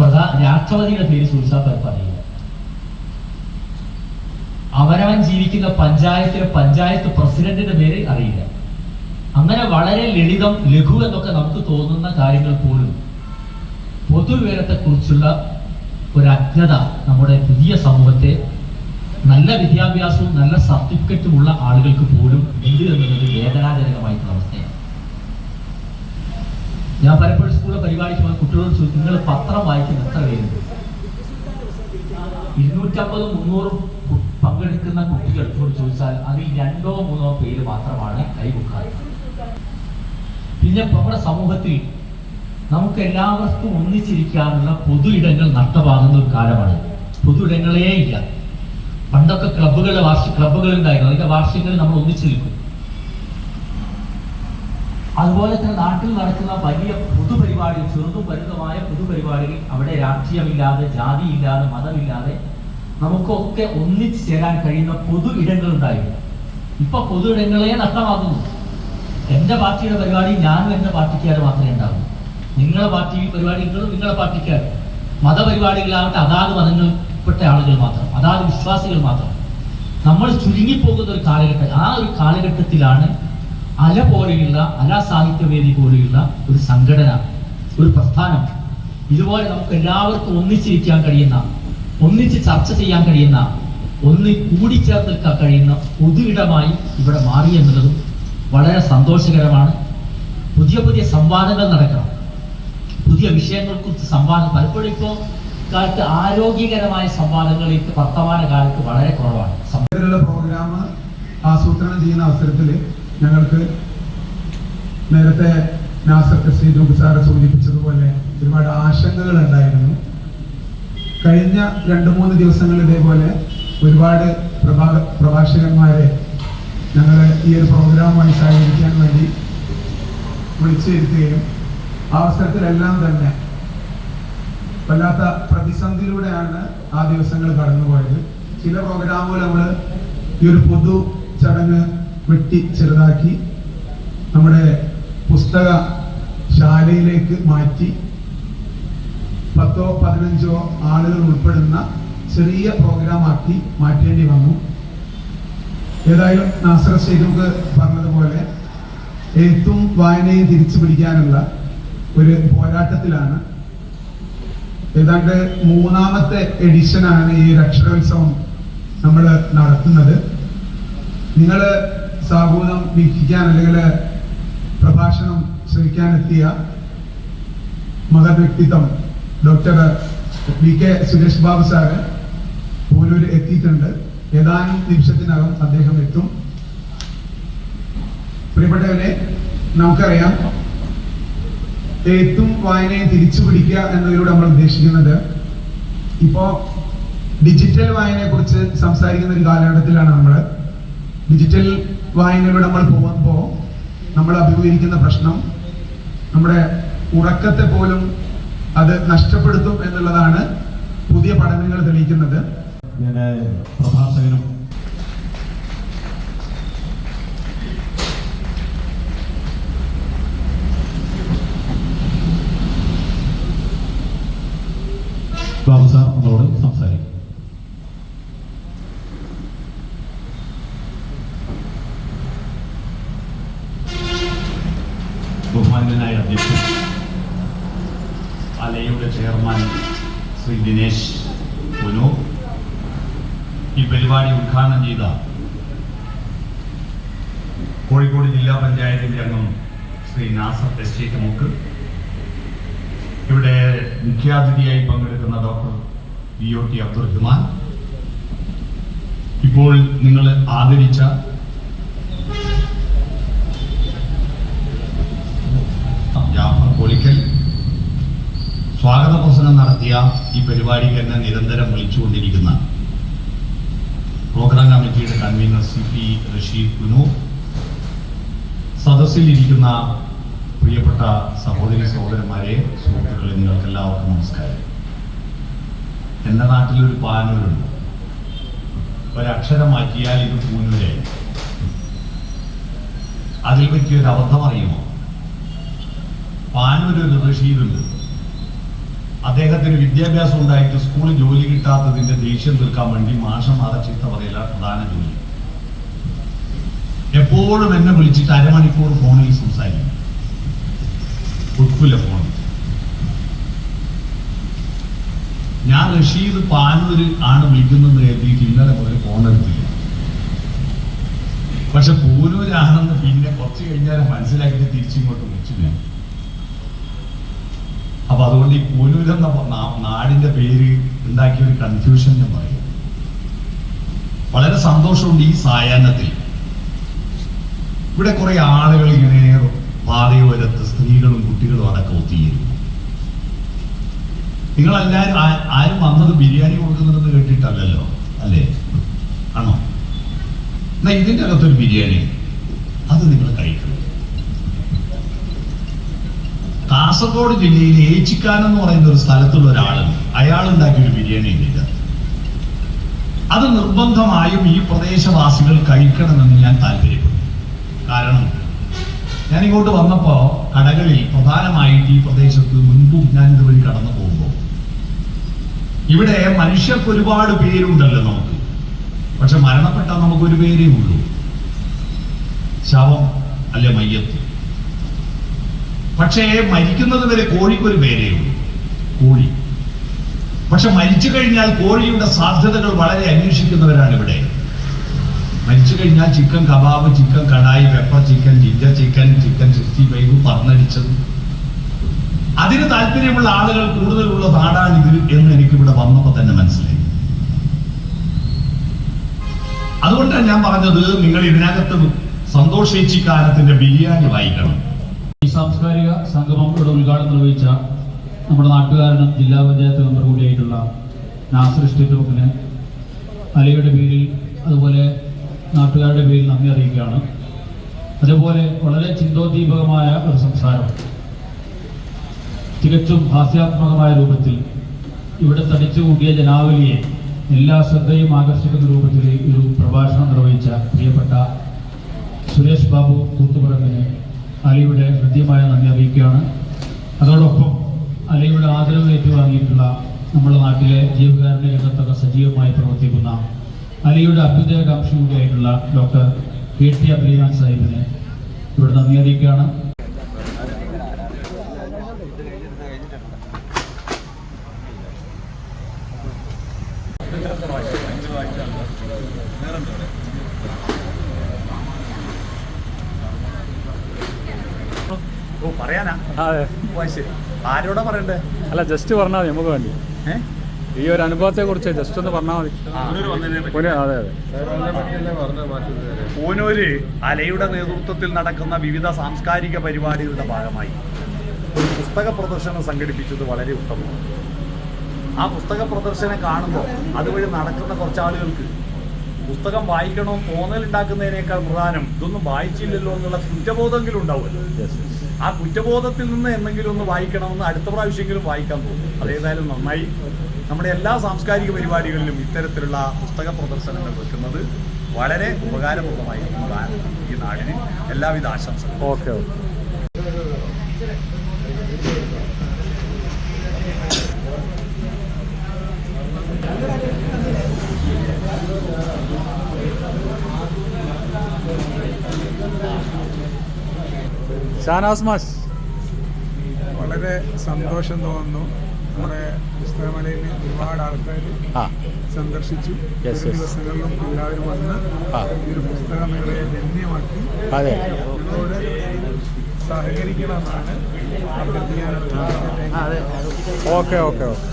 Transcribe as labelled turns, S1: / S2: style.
S1: പ്രധാ രാഷ്ട്രപതിയുടെ പേര് സൂചിച്ചാൽ പറയില്ല. അവരവൻ ജീവിക്കുന്ന പഞ്ചായത്തിലെ പഞ്ചായത്ത് പ്രസിഡന്റിന്റെ പേര് അറിയില്ല. അങ്ങനെ വളരെ ലളിതം ലഘു എന്നൊക്കെ നമുക്ക് തോന്നുന്ന കാര്യങ്ങൾ പോലും പൊതുവിവരത്തെ കുറിച്ചുള്ള ഒരു അജ്ഞത നമ്മുടെ പുതിയ സമൂഹത്തെ നല്ല വിദ്യാഭ്യാസവും നല്ല സർട്ടിഫിക്കറ്റും ഉള്ള ആളുകൾക്ക് പോലും ഉണ്ട് എന്നുള്ളത് വേദനാജനകമായിട്ടുള്ള അവസ്ഥയാണ്. ഞാൻ പലപ്പോഴും സ്കൂളിലെ പരിപാടിക്ക് പോയ കുട്ടികളോട് ചോദിച്ചു നിങ്ങൾ പത്രം വായിക്കുന്ന എത്ര പേരുണ്ട്? ഇരുന്നൂറ്റമ്പതും മുന്നൂറും പങ്കെടുക്കുന്ന കുട്ടികളോട് ചോദിച്ചാൽ അതിൽ രണ്ടോ മൂന്നോ പേര് മാത്രമാണ് കൈമുക്കാറ് പിന്നെ നമ്മുടെ സമൂഹത്തിൽ നമുക്ക് എല്ലാവർക്കും ഒന്നിച്ചിരിക്കാനുള്ള പൊതു ഇടങ്ങൾ നഷ്ടമാകുന്ന ഒരു കാലമാണ്. പൊതു ഇടങ്ങളേ ഇല്ല. പണ്ടൊക്കെ ക്ലബ്ബുകളുടെ വാർഷിക ക്ലബ്ബുകൾ ഉണ്ടായിരുന്നു. അതിന്റെ വാർഷികങ്ങളിൽ നമ്മൾ ഒന്നിച്ചു നിൽക്കും അതുപോലെ തന്നെ നാട്ടിൽ നടക്കുന്ന വലിയ പൊതുപരിപാടികൾ ചെറുതും വലുതുമായ പൊതുപരിപാടികൾ അവിടെ രാഷ്ട്രീയമില്ലാതെ ജാതിയില്ലാതെ മതമില്ലാതെ നമുക്കൊക്കെ ഒന്നിച്ചു ചേരാൻ കഴിയുന്ന പൊതു ഇടങ്ങൾ ഉണ്ടായിരുന്നു. ഇപ്പൊ പൊതു ഇടങ്ങളെ നഷ്ടമാകുന്നു എന്റെ പാർട്ടിയുടെ പരിപാടി ഞാനും എന്റെ പാർട്ടിക്കാർ മാത്രമേ ഉണ്ടാകൂ നിങ്ങളുടെ പാർട്ടി പരിപാടി നിങ്ങളും നിങ്ങളുടെ പാർട്ടിക്കാർ മതപരിപാടികളാവട്ടെ അതാത് മതങ്ങളിൽപ്പെട്ട ആളുകൾ മാത്രം അതാത് വിശ്വാസികൾ മാത്രം. നമ്മൾ ചുരുങ്ങിപ്പോകുന്ന ഒരു കാലഘട്ടം ആ ഒരു കാലഘട്ടത്തിലാണ് അല പോലെയുള്ള അല സാഹിത്യവേദി പോലെയുള്ള ഒരു സംഘടന ഒരു പ്രസ്ഥാനം. ഇതുപോലെ നമുക്ക് എല്ലാവർക്കും ഒന്നിച്ചിരിക്കാൻ കഴിയുന്ന ഒന്നിച്ച് ചർച്ച ചെയ്യാൻ കഴിയുന്ന ഒന്ന് കൂടിച്ചേർത്ത് നിൽക്കാൻ കഴിയുന്ന പൊതു ഇടമായി ഇവിടെ മാറി എന്നുള്ളതും വളരെ സന്തോഷകരമാണ്. പുതിയ പുതിയ സംവാദങ്ങൾ നടക്കണം. പുതിയ വിഷയങ്ങളെക്കുറിച്ച് സംവാദം പലപ്പോഴും ഇപ്പോൾ കാലത്ത് ആരോഗ്യകരമായ സംവാദങ്ങളിൽ വർത്തമാന കാലത്ത് വളരെ കുറവാണ്.
S2: പ്രോഗ്രാം ആസൂത്രണം ചെയ്യുന്ന അവസരത്തിൽ ഞങ്ങൾക്ക് നേരത്തെ നാസർ കസീദ് സാറ് സൂചിപ്പിച്ചതുപോലെ ഒരുപാട് ആശങ്കകൾ ഉണ്ടായിരുന്നു. കഴിഞ്ഞ രണ്ട് മൂന്ന് ദിവസങ്ങളിൽ ഇതേപോലെ ഒരുപാട് പ്രഭാ പ്രഭാഷകന്മാരെ ഞങ്ങൾ ഈ ഒരു പ്രോഗ്രാമുമായി സഹകരിക്കാൻ വേണ്ടി വിളിച്ചിരുത്തുകയും അവസരത്തിലെല്ലാം തന്നെ വല്ലാത്ത പ്രതിസന്ധിയിലൂടെയാണ് ആ ദിവസങ്ങൾ കടന്നുപോയത്. ചില പ്രോഗ്രാമുകൾ നമ്മൾ ഈ ഒരു പൊതു ചടങ്ങ് വെട്ടി ചെറുതാക്കി നമ്മുടെ പുസ്തക ശാലയിലേക്ക് മാറ്റി പത്തോ പതിനഞ്ചോ ആളുകൾ ഉൾപ്പെടുന്ന ചെറിയ പ്രോഗ്രാമാക്കി മാറ്റേണ്ടി വന്നു. ഏതായാലും നാസർ ഷെയ്ഖ് പറഞ്ഞതുപോലെ എഴുത്തും വായനയും തിരിച്ചു പിടിക്കാനുള്ള ഒരു പോരാട്ടത്തിലാണ്. ഏതാണ്ട് മൂന്നാമത്തെ എഡിഷനാണ് ഈ ഒരു അക്ഷരോത്സവം നമ്മൾ നടത്തുന്നത്. നിങ്ങൾ സാഹൂതം വീക്ഷിക്കാൻ അല്ലെങ്കിൽ പ്രഭാഷണം ശ്രമിക്കാനെത്തിയ മഹത് വ്യക്തിത്വം doctor V K Suresh Babu sir Polur എത്തിയിട്ടുണ്ട്. ഏതാനും നിമിഷത്തിനകം അദ്ദേഹം എത്തും. പ്രിയപ്പെട്ടവരെ നമുക്കറിയാം എഴുത്തും വായനയും തിരിച്ചു പിടിക്കുക എന്നതിലൂടെ നമ്മൾ ഉദ്ദേശിക്കുന്നത് ഇപ്പോ ഡിജിറ്റൽ വായനയെ കുറിച്ച് സംസാരിക്കുന്ന ഒരു കാലഘട്ടത്തിലാണ് നമ്മൾ. ഡിജിറ്റൽ വായനയിലൂടെ നമ്മൾ പോകുമ്പോൾ നമ്മൾ അഭിമുഖീകരിക്കുന്ന പ്രശ്നം നമ്മുടെ ഉറക്കത്തെ പോലും അത് നഷ്ടപ്പെടുത്തും എന്നുള്ളതാണ് പുതിയ പഠനങ്ങൾ തെളിയിക്കുന്നത്.
S3: പ്രഭാഷകനും ബാബു സാർ സംസാരിക്കും. ഈ പരിപാടി ഉദ്ഘാടനം ചെയ്ത കോഴിക്കോട് ജില്ലാ പഞ്ചായത്തിന്റെ അംഗം ശ്രീ നാസർ എസ്റ്റേറ്റ് ഇവിടെ മുഖ്യാതിഥിയായി പങ്കെടുക്കുന്ന doctor V O T Abdurahman ഇപ്പോൾ നിങ്ങൾ ആദരിച്ച ജാഫർ കോളിക്കൽ. സ്വാഗത പ്രസംഗം നടത്തിയ ഈ പരിപാടിക്ക് എന്നെ നിരന്തരം വിളിച്ചുകൊണ്ടിരിക്കുന്ന പ്രോഗ്രാം കമ്മിറ്റിയുടെ കൺവീനർ സി പി റഷീദ് കുനു സദസ്സിൽ ഇരിക്കുന്ന പ്രിയപ്പെട്ട സഹോദരി സഹോദരന്മാരെ സുഹൃത്തുക്കളെ നിങ്ങൾക്ക് എല്ലാവർക്കും നമസ്കാരം. എന്റെ നാട്ടിലൊരു പാനൂരുണ്ട്. ഒരക്ഷരം മാറ്റിയാൽ ഇത് പൂനൂരായി. അതിൽ പറ്റിയൊരു അബദ്ധം അറിയുമോ? പാനൂർ ഒരു റഷീദുണ്ട്. അദ്ദേഹത്തിന് വിദ്യാഭ്യാസം ഉണ്ടായിട്ട് സ്കൂളിൽ ജോലി കിട്ടാത്തതിന്റെ ദേഷ്യം തീർക്കാൻ വേണ്ടി മാഷന്മാരെ ചീത്ത പറയില്ല പ്രധാന ജോലി. എപ്പോഴും എന്നെ വിളിച്ചിട്ട് അരമണിക്കൂർ ഫോണിൽ സംസാരിക്കും. കൊടുക്കില്ല ഫോൺ ഞാൻ റഷീദ് പാനൂര് ആണ് വിളിക്കുന്നത് കരുതിയിട്ട് ഇന്നലെ പോലെ ഫോൺ എടുത്തില്ല. പക്ഷെ പൂനൂരാണെന്ന് പിന്നെ കുറച്ച് കഴിഞ്ഞാൽ മനസ്സിലാക്കിയിട്ട് തിരിച്ചിങ്ങോട്ട് വിളിച്ചു ഞാൻ. അപ്പൊ അതുകൊണ്ട് ഈ പൂനൂരെന്ന എന്ന നാടിന്റെ പേര് ഉണ്ടാക്കിയ ഒരു കൺഫ്യൂഷൻ ഞാൻ പറയും. വളരെ സന്തോഷമുണ്ട് ഈ സായാഹ്നത്തിൽ. ഇവിടെ കുറെ ആളുകൾ ഇങ്ങനെ പാതയോരത്ത് സ്ത്രീകളും കുട്ടികളും അടക്കം ഒത്തിയിരുന്നു നിങ്ങളെല്ലാരും ആരും വന്നത് ബിരിയാണി കൊടുക്കുന്നുണ്ടെന്ന് കേട്ടിട്ടല്ലല്ലോ? അല്ലേ? ആണോ? എന്നാ ഇതിന്റെ അകത്തൊരു ബിരിയാണി. അത് നിങ്ങൾ കഴിക്കണം. കാസർഗോഡ് ജില്ലയിൽ ഏച്ചിക്കാനം എന്ന് പറയുന്ന ഒരു സ്ഥലത്തുള്ള ഒരാൾ അയാൾ ഉണ്ടാക്കിയ ഒരു ബിരിയാണി ഇല്ല. അത് നിർബന്ധമായും ഈ പ്രദേശവാസികൾ കഴിക്കണമെന്ന് ഞാൻ താല്പര്യപ്പെടുന്നു. കാരണം ഞാൻ ഇങ്ങോട്ട് വന്നപ്പോ കടകളിൽ പ്രധാനമായിട്ട് ഈ പ്രദേശത്ത് മുൻപും ഞാൻ ഇതുവഴി കടന്നു പോകുമ്പോൾ ഇവിടെ മനുഷ്യർക്ക് ഒരുപാട് പേരുണ്ടല്ലോ നമുക്ക്. പക്ഷെ മരണപ്പെട്ടാൽ നമുക്കൊരു പേരേ ഉള്ളൂ. ശവം അല്ലെ മയ്യത്ത്? പക്ഷേ മരിക്കുന്നത് വരെ കോഴിക്കൊരു പേരേ ഉള്ളൂ. കോഴി. പക്ഷെ മരിച്ചു കഴിഞ്ഞാൽ കോഴിയുടെ സാധ്യതകൾ വളരെ അന്വേഷിക്കുന്നവരാണ് ഇവിടെ. മരിച്ചു കഴിഞ്ഞാൽ chicken kebab chicken kadai pepper chicken ginger chicken chicken sixty five പറഞ്ഞടിച്ചത്. അതിന് താല്പര്യമുള്ള ആളുകൾ കൂടുതലുള്ള നാടാണിത് എന്ന് എനിക്ക് ഇവിടെ വന്നപ്പോൾ തന്നെ മനസ്സിലായി. അതുകൊണ്ടാണ് ഞാൻ പറഞ്ഞത് നിങ്ങൾ ഇതിനകത്ത് സന്തോഷേച്ചിക്കാലത്തിന്റെ ബിരിയാണി വായിക്കണം.
S4: ഈ സാംസ്കാരിക സംഗമം ഉദ്ഘാടനം നിർവഹിച്ച നമ്മുടെ നാട്ടുകാരനും ജില്ലാ പഞ്ചായത്ത് മെമ്പർ കൂടിയായിട്ടുള്ള നാസർ ഇഷ്ടത്തിന് അലയുടെ പേരിൽ അതുപോലെ നാട്ടുകാരുടെ പേരിൽ നന്ദി അറിയിക്കുകയാണ്. അതുപോലെ വളരെ ചിന്തോദ്ദീപകമായ ഒരു സംസാരം. തികച്ചും ഹാസ്യാത്മകമായ രൂപത്തിൽ ഇവിടെ തടിച്ചു കൂട്ടിയ ജനാവലിയെ എല്ലാ ശ്രദ്ധയും ആകർഷിക്കുന്ന രൂപത്തിൽ ഒരു പ്രഭാഷണം നിർവഹിച്ച പ്രിയപ്പെട്ട സുരേഷ് ബാബു കൂത്തുപറമ്പിന് അലിയുടെ ഹൃദ്യമായ നന്ദി അറിയിക്കുകയാണ്. അതോടൊപ്പം അലയുടെ ആദരവ് ഏറ്റുവാങ്ങിയിട്ടുള്ള നമ്മുടെ നാട്ടിലെ ജീവകാരുണ്യ രംഗത്തൊക്കെ സജീവമായി പ്രവർത്തിക്കുന്ന അലയുടെ അഭ്യുദയകാംക്ഷി കൂടിയായിട്ടുള്ള ഡോക്ടർ കെ ടി അബ്രീനാഥ് സാഹിബിന് ഇവിടെ നന്ദി അറിയിക്കുകയാണ്.
S3: ഓ പറയാനാ?
S5: അതെ.
S3: ഓ, ശരി. ആരോടാ പറയണ്ടേ?
S5: അല്ല ജസ്റ്റ് പറഞ്ഞാൽ മതി നമുക്ക് വേണ്ടി? ഈ ഒരു അനുഭവത്തെ കുറിച്ച് ജസ്റ്റ് ഒന്ന് പറഞ്ഞാൽ മതി. അതെ അതെ.
S3: പൂനൂര് അലയുടെ നേതൃത്വത്തിൽ നടക്കുന്ന വിവിധ സാംസ്കാരിക പരിപാടികളുടെ ഭാഗമായി ഒരു പുസ്തക പ്രദർശനം സംഘടിപ്പിച്ചത് വളരെ ഉത്തമമാണ്. ആ പുസ്തക പ്രദർശനം കാണുമ്പോൾ അതുവഴി നടക്കുന്ന കുറച്ച് ആളുകൾക്ക് പുസ്തകം വായിക്കണോ തോന്നലുണ്ടാക്കുന്നതിനേക്കാൾ പ്രധാനം ഇതൊന്നും വായിച്ചില്ലല്ലോ എന്നുള്ള കുറ്റബോധമെങ്കിലും ഉണ്ടാവുമല്ലോ. ആ കുറ്റബോധത്തിൽ നിന്ന് എന്തെങ്കിലും ഒന്ന് വായിക്കണമെന്ന് അടുത്ത പ്രാവശ്യമെങ്കിലും വായിക്കാൻ തോന്നും. അതേതായാലും നന്നായി. നമ്മുടെ എല്ലാ സാംസ്കാരിക പരിപാടികളിലും ഇത്തരത്തിലുള്ള പുസ്തക പ്രദർശനങ്ങൾ വെക്കുന്നത് വളരെ ഉപകാരപ്രദമായിരിക്കും ഈ നാടിന്. എല്ലാവിധ ആശംസകളും.
S5: Okay okay. ഷാനാസ് മാസ്
S6: വളരെ സന്തോഷം തോന്നുന്നു. നമ്മുടെ പുസ്തകമലയിൽ ഒരുപാട് ആൾക്കാർ സന്ദർശിച്ചു. ദിവസങ്ങളിലും എല്ലാവരും വന്ന്. ഈ ഒരു പുസ്തകമേളയെ ധന്യമാക്കി
S5: അതെ.
S6: ഞങ്ങളോട് സഹകരിക്കണമെന്നാണ് അഭ്യർത്ഥിക്കാനുള്ള
S5: ഓക്കെ ഓക്കെ ഓക്കെ.